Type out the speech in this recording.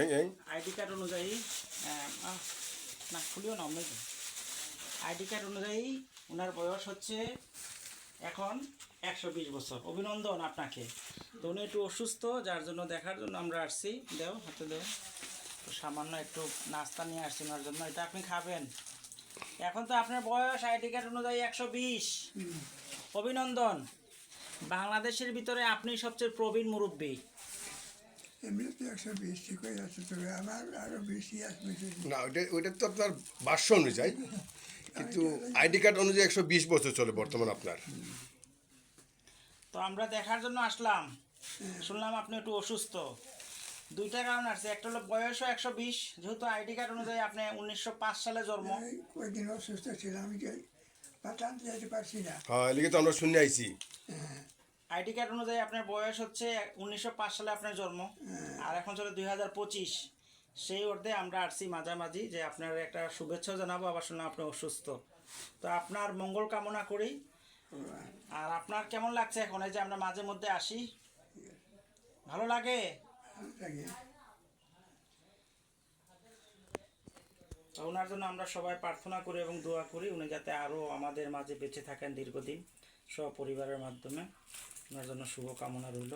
এই এই। ID card অনুযায়ী না খুলিও না অমনি আইডি কার্ড অনুযায়ী ওনার বয়স হচ্ছে এখন একশো বিশ বছর। অভিনন্দন আপনাকে। তো উনি একটু অসুস্থ যার জন্য দেখার জন্য আমরা আসছি। দেও হাতে দেও। তো সামান্য একটু নাস্তা নিয়ে আসছি ওনার জন্য এটা আপনি খাবেন। এখন তো আপনার বয়স আইডি কার্ড অনুযায়ী একশো বিশ। অভিনন্দন। বাংলাদেশের ভিতরে আপনি সবচেয়ে প্রবীণ মুরব্বী। এমনিতে একশো বিশ ঠিক হয়ে যাচ্ছে তবে আমার আরও বেশি আসবে না ওইটা ওইটা তো আপনার ভাষ্য অনুযায়ী কিন্তু আইডি কার্ড অনুযায়ী একশো বিশ বছর চলে বর্তমান আপনার। তো আমরা দেখার জন্য আসলাম। শুনলাম আপনি একটু অসুস্থ। দুইটা কারণ আছে একটা হলো বয়সও একশো বিশ যেহেতু আইডি কার্ড অনুযায়ী আপনি উনিশশো পাঁচ সালে জন্ম। কয়েকদিন অসুস্থ ছিলাম আমি পাতা যেতে পারছি না। হ্যাঁ এদিকে তো আমরা শুনে আইছি। আইডি কার্ড অনুযায়ী আপনার বয়স হচ্ছে উনিশশো পাঁচ সালে আপনার জন্ম। আর এখন চলে দুই হাজার পঁচিশ। সেই অর্থে আমরা আসছি মাঝামাঝি যে আপনার একটা শুভেচ্ছা জানাব আবার শুনলাম আপনি অসুস্থ। তো আপনার মঙ্গল কামনা করি। আর আপনার কেমন লাগছে এখন? এই যে আমরা মাঝে মধ্যে আসি। ভালো লাগে? ওনার জন্য আমরা সবাই প্রার্থনা করি এবং দোয়া করি উনি যাতে আরও আমাদের মাঝে বেঁচে থাকেন দীর্ঘদিন সপরিবারের মাধ্যমে। ওনার জন্য শুভকামনা রইল।